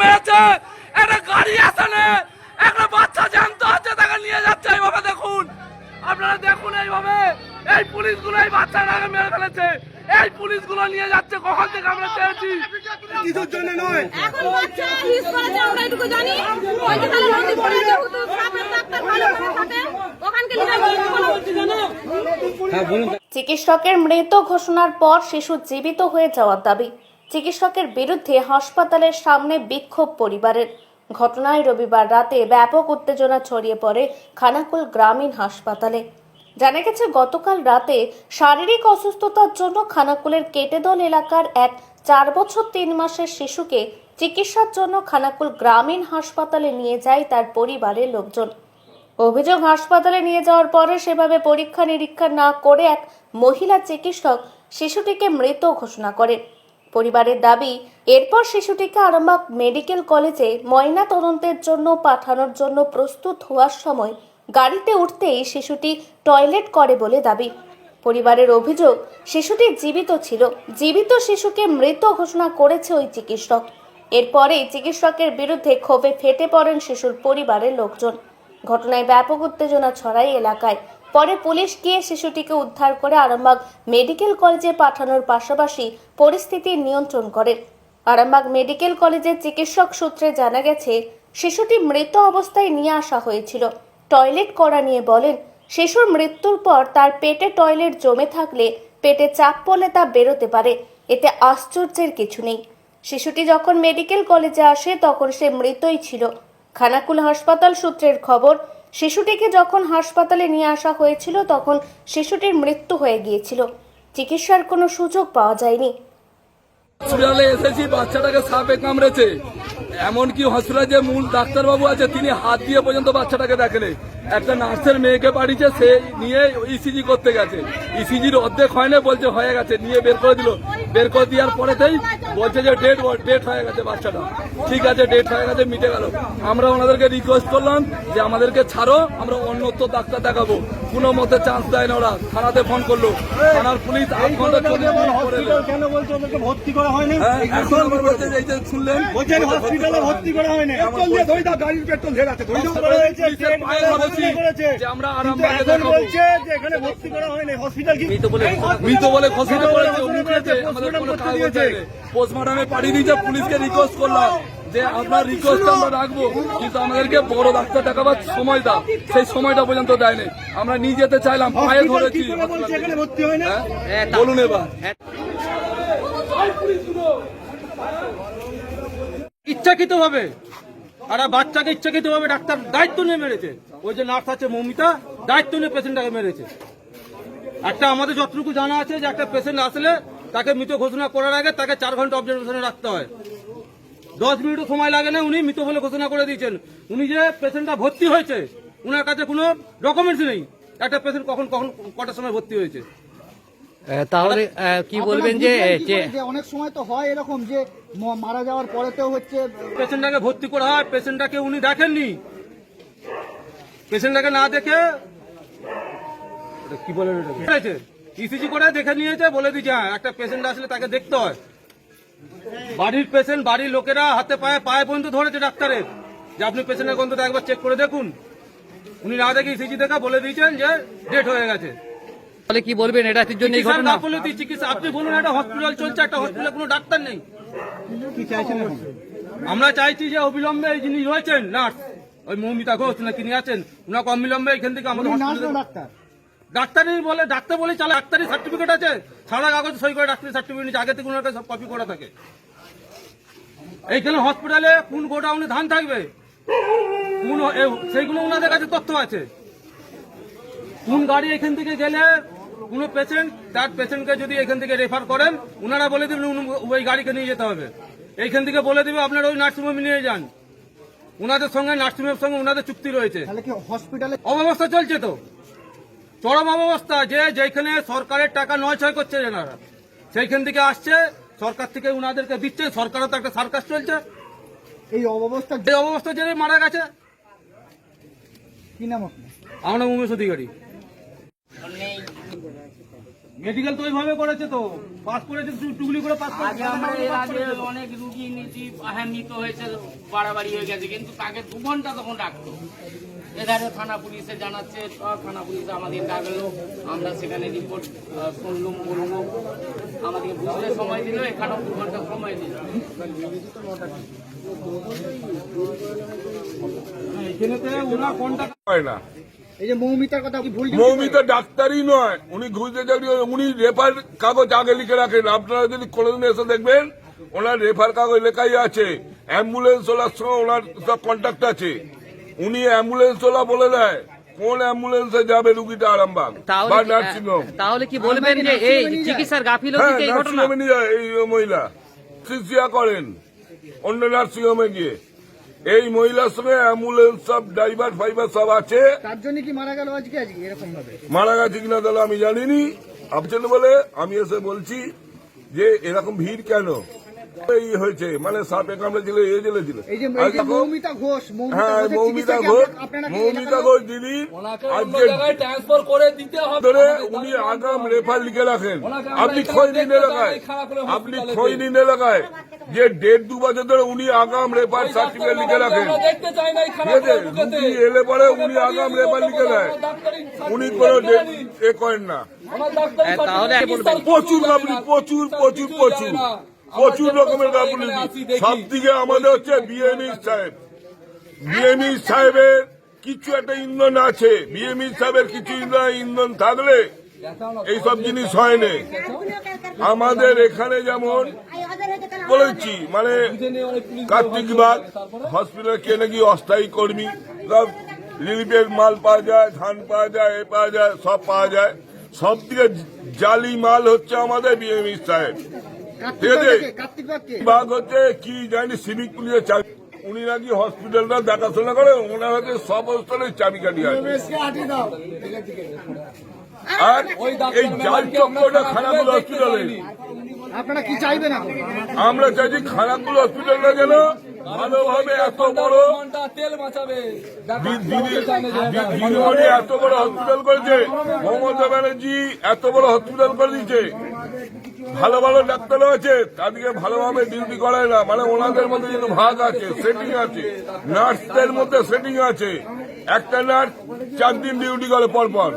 মেরেছে একটা গাড়ি আসে না একটা বাচ্চা জ্যান্ত আছে তাকে নিয়ে যাচ্ছে এইভাবে দেখুন। আপনারা দেখুন এইভাবে। এই পুলিশগুলো এই বাচ্চাটাকে মেরে ফেলেছে। এই পুলিশগুলো নিয়ে যাচ্ছে কখন থেকে আমরা চেয়েছি? কিছুর জন্য নয়? এখন বাচ্চা ফিস করেছে আমরা এটুকু জানি। ওই নদী পড়ে যেহেতু সাপের ডাক্তার ভালো করে থাকে। ওখানকে নিয়ে চিকিৎসকের মৃত ঘোষণার পর শিশু জীবিত হয়ে যাওয়ার দাবি। চিকিৎসকের বিরুদ্ধে হাসপাতালের সামনে বিক্ষোভ পরিবারের। ঘটনায় রবিবার রাতে ব্যাপক উত্তেজনা ছড়িয়ে পড়ে খানাকুল গ্রামীণ হাসপাতালে। জানা গেছে, গতকাল রাতে শারীরিক অসুস্থতার জন্য খানাকুলের কেটেদল এলাকার এক চার বছর তিন মাসের শিশুকে চিকিৎসার জন্য খানাকুল গ্রামীণ হাসপাতালে নিয়ে যায় তার পরিবারের লোকজন। অভিযোগ, হাসপাতালে নিয়ে যাওয়ার পরে সেভাবে পরীক্ষা নিরীক্ষা না করে এক মহিলা চিকিৎসক শিশুটিকে মৃত ঘোষণা করেন। পরিবারের দাবি, এরপর শিশুটিকে আরামবাগ মেডিকেল কলেজে ময়না তদন্তের জন্য পাঠানোর জন্য প্রস্তুত হওয়ার সময় গাড়িতে উঠতেই শিশুটি টয়লেট করে বলে দাবি। পরিবারের অভিযোগ, শিশুটি জীবিত ছিল। জীবিত শিশুকে মৃত ঘোষণা করেছে ওই চিকিৎসক। এরপরেই চিকিৎসকের বিরুদ্ধে ক্ষোভে ফেটে পড়েন শিশুর পরিবারের লোকজন। ঘটনায় ব্যাপক উত্তেজনা ছড়ায় এলাকায়। পরে পুলিশ গিয়ে শিশুটিকে উদ্ধার করে আরামবাগ মেডিকেল কলেজে পাঠানোর পাশাপাশি পরিস্থিতি নিয়ন্ত্রণ করে। আরামবাগ মেডিকেল কলেজের চিকিৎসক সূত্রে জানা গেছে, শিশুটি মৃত অবস্থায় নিয়ে আসা হয়েছিল। টয়লেট করা নিয়ে বলেন, শিশুর মৃত্যুর পর তার পেটে টয়লেট জমে থাকলে পেটে চাপ পড়লে তা বেরোতে পারে। এতে আশ্চর্যের কিছু নেই। শিশুটি যখন মেডিকেল কলেজে আসে, তখন সে মৃতই ছিল। খানাকুল হাসপাতাল সূত্রের খবর শিশুটিকে যখন হাসপাতালে নিয়ে আসা হয়েছিল, তখন শিশুটির মৃত্যু হয়ে গিয়েছিল। চিকিৎসার কোনো সুযোগ পাওয়া যায়নি। হসপিটালে এসেছি, বাচ্চাটাকে সাপে কামড়েছে। এমনকি হসপিটালে যে মূল ডাক্তারবাবু আছে, তিনি হাত দিয়ে পর্যন্ত বাচ্চাটাকে দেখেনে। একটা নার্সের মেয়েকে পাঠিয়েছে, সে নিয়ে ইসিজি করতে গেছে। ইসিজির অর্ধেক হয় না বলছে হয়ে গেছে, নিয়ে বের করে দিল। বের করে দেওয়ার পরেতেই বলছে যে ডেট ডেট হয়ে গেছে বাচ্চাটা। ঠিক আছে ডেট হয়ে গেছে, মিটে গেল। আমরা ওনাদেরকে রিকোয়েস্ট করলাম যে আমাদেরকে ছাড়ো, আমরা অন্যত্র ডাক্তার দেখাবো। কোনো মতে চান্স দেয় না ওরা। থানাতে ফোন করল। থানার পুলিশ আট ঘণ্টা পরে কেন বলছো ওদেরকে ভর্তি করা হয়নি? হ্যাঁ, এখন বলছে এই যে শুনলেন বলছেন হসপিটালে ভর্তি করা হয়নি। পেট্রোল দিয়ে ধরে দাও গাড়ির পেট্রোল ঢেলে আছে ধরে দাও বলা হয়েছে পুলিশের পায়ে ধরেছি করেছে। যে আমরা আরামবাগে এখন বলছে যে এখানে ভর্তি করা হয়নি। হসপিটাল কি মৃত বলে মৃত বলে ঘোষণা করেছে উঠেছে আমাদের কোনো কাগজ পোস্টমর্টমে পাঠিয়ে দিয়েছে পুলিশকে রিকোয়েস্ট করলাম। যে আপনার রিকোয়েস্ট আমরা রাখব কিন্তু আমাদেরকে বড় ডাক্তার দেখাবার সময় দাও। সেই সময়টা পর্যন্ত দেয়নি। আমরা নিয়ে যেতে চাইলাম পায়ে ধরেছি। হয় হ্যাঁ? বলুন এবার। ইচ্ছাকৃত ভাবে আর বাচ্চাকে ইচ্ছাকৃত ভাবে ডাক্তার দায়িত্ব নিয়ে মেরেছে। ওই যে নার্স আছে মৌমিতা দায়িত্ব নিয়ে পেশেন্টটাকে মেরেছে। একটা আমাদের যতটুকু জানা আছে যে একটা পেশেন্ট আসলে তাকে মৃত ঘোষণা করার আগে তাকে চার ঘণ্টা অবজারভেশনে রাখতে হয়। দশ মিনিটও সময় লাগে না উনি মৃত বলে ঘোষণা করে দিয়েছেন। উনি যে পেশেন্টটা ভর্তি হয়েছে উনার কাছে কোনো ডকুমেন্টস নেই। একটা পেশেন্ট কখন কখন কটার সময় ভর্তি হয়েছে? তাহলে কি বলবেন যে অনেক সময় তো হয় এরকম যে মারা যাওয়ার পরেতেও হচ্ছে পেশেন্টটাকে ভর্তি করা হয় পেশেন্টটাকে উনি দেখেননি। পেশেন্টটাকে না দেখে কি বলে ইসিজি করে দেখে নিয়েছে বলে দিয়েছে হ্যাঁ একটা পেশেন্ট আসলে তাকে দেখতে হয়। বাড়ির পেশেন্ট বাড়ির লোকেরা হাতে পায়ে পায়ে পর্যন্ত ধরেছে ডাক্তারের যে আপনি পেশেন্টের গন্ধটা একবার চেক করে দেখুন। উনি না দেখে ইসিজি দেখা বলে দিয়েছেন যে ডেট হয়ে গেছে। তাহলে কি বলবেন? এটা জন্য এই ঘটনা। চিকিৎসা আপনি বলুন একটা হসপিটাল চলছে একটা হসপিটালে কোনো ডাক্তার নেই। কি চাইছেন আমরা চাইছি যে অবিলম্বে এই যিনি রয়েছেন নার্স ওই মৌমিতা ঘোষ না তিনি আছেন ওনাকে অবিলম্বে এখান থেকে আমাদের ডাক্তার? ডাক্তারি বলে ডাক্তার বলে চালা ডাক্তারি সার্টিফিকেট আছে। সারা কাগজ সই করে ডাক্তারি সার্টিফিকেট নিচ্ছে। আগে থেকে ওনার কাছে সব কপি করা থাকে। এইখানে হসপিটালে কোন গোডাউনে ধান থাকবে? কোন সেইগুলো ওনাদের কাছে তথ্য আছে। কোন গাড়ি এখান থেকে গেলে কোনো পেশেন্ট তার পেশেন্টকে যদি এখান থেকে রেফার করেন ওনারা বলে দেবেন ওই গাড়িকে নিয়ে যেতে হবে। এইখান থেকে বলে দেবে আপনার ওই নার্সিংহোমে নিয়ে যান। ওনাদের সঙ্গে নার্সিংহোমের সঙ্গে ওনাদের চুক্তি রয়েছে। হসপিটালে অব্যবস্থা চলছে তো। চরম অবস্থা যে যেখানে সরকারের টাকা নয় ছয় করছে এনারা সেইখান থেকে আসছে সরকার থেকে উনাদেরকে দিচ্ছে সরকারও তো একটা সার্কাস চলছে। এই অবস্থা এই অবস্থা জেনে মারা গেছে। কি নাম আপনার? আমরা উমেশ অধিকারী। মেডিকেল তো ওইভাবে করেছে তো পাস করেছে টুকলি করে পাস করেছে আগে এর আগে অনেক রুগী নিয়েছি হ্যাঁ মৃত হয়েছে বাড়াবাড়ি হয়ে গেছে কিন্তু তাকে দু ঘণ্টা তখন রাখতো এধারে থানা পুলিশে জানাচ্ছে সব থানা পুলিশে আমাদের ডাকলো। আমরা সেখানে রিপোর্ট শুনলুম বলল আমাদেরকে বুঝতে সময় দিল এখানেও দু ঘণ্টা সময় দিল। হয় না। এই যে মৌমিতার কথা কি ভুল মৌমিতা ডাক্তারই নয় উনি উনি রেফার কাগজ আগে লিখে রাখেন। আপনারা যদি কোনোদিন এসে দেখবেন ওনার রেফার কাগজ লেখাই আছে। অ্যাম্বুলেন্স সঙ্গে ওনার সব কন্ট্যাক্ট আছে। উনি অ্যাম্বুলেন্স ওলা বলে দেয় কোন অ্যাম্বুলেন্সে যাবে রুগীটা আরামবাগ? বা নার্সিং হোম তাহলে কি বলবেন যে এই চিকিৎসার হ্যাঁ গাফিলতিতে এই ঘটনা? এই মহিলা। শিশিয়া করেন অন্য নার্সিং হোমে গিয়ে। এই মহিলার সঙ্গে অ্যাম্বুলেন্স সব ড্রাইভার ফাইভার সব আছে। তার জন্য কি মারা গেল আজকে? আজকে এরকম ভাবে। মারা গেছে কিনা তাহলে আমি জানিনি। ভাবছেন বলে আমি এসে বলছি যে এরকম ভিড় কেন? এই হয়েছে মানে সাপে কামড়ে এ জেলে মৌমিতা ঘোষ হ্যাঁ মৌমিতা ঘোষ আপনারা- আপনারা কি মৌমিতা ঘোষ দিদি আজকে ট্রান্সফার করে দিতে হবে। ধরে উনি আগাম রেফার লিখে রাখেন। আপনি এখানে খোঁজ নিন দেখতে এলাকায়। আপনি যে দেড় দু বছর ধরে উনি আগাম রেফার সার্টিফিকেট লিখে রাখেন। রুগী এলে পরে উনি আগাম রেফার লিখে দেয় উনি কোনো। এ করেন না। ওনার ডাক্তারি হ্যাঁ, প্রচুর। প্রচুর প্রচুর প্রচুর। প্রচুর রকমের দেখি। সব দিকে আমাদের হচ্ছে বিএমই সাহেব। বিএমই সাহেবের কিছু একটা ইন্ধন আছে। বিএমই সাহেবের কিছু ইন্ধন- ইন্ধন থাকলে এইসব জিনিস হয় না। আমাদের এখানে যেমন বলেছি মানে কার্তিক বাগ হসপিটাল কে নাকি অস্থায়ী কর্মী সব রিলিফের মাল পাওয়া যায় ধান পাওয়া যায় এ পাওয়া যায় সব পাওয়া যায়। সব থেকে জালি মাল হচ্ছে আমাদের বিএমই সাহেব। বাঘ হচ্ছে কি জানি সিভিক পুলিশের চাবি। উনি নাকি হসপিটালটা দেখাশোনা করে ওনার হাতে সব অবস্থানের চাবি কাটি আছে আর এই জাল খানাগুলো করে হসপিটালে আপনারা কি চাইবেন আমরা চাইছি খানাগুলো হসপিটালটা যেন ভালোভাবে এত বড় তেল বাঁচাবে এত বড় হসপিটাল করেছে মমতা ব্যানার্জি এত বড় হসপিটাল করে দিয়েছে। ভালো ভালো ডাক্তারও আছে, তাদেরকে ভালোভাবে ডিউটি করায় না। মানে ওনাদের মধ্যে কিন্তু ভাগ আছে সেটিং আছে। নার্সদের মধ্যে সেটিং আছে। একটা নার্স চার দিন ডিউটি করে পরপর।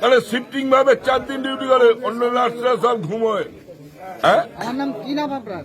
তাহলে শিফটিং ভাবে চার দিন ডিউটি করে, অন্য নার্সরা সব ঘুমোয়। হ্যাঁ? কি নাম আপনার।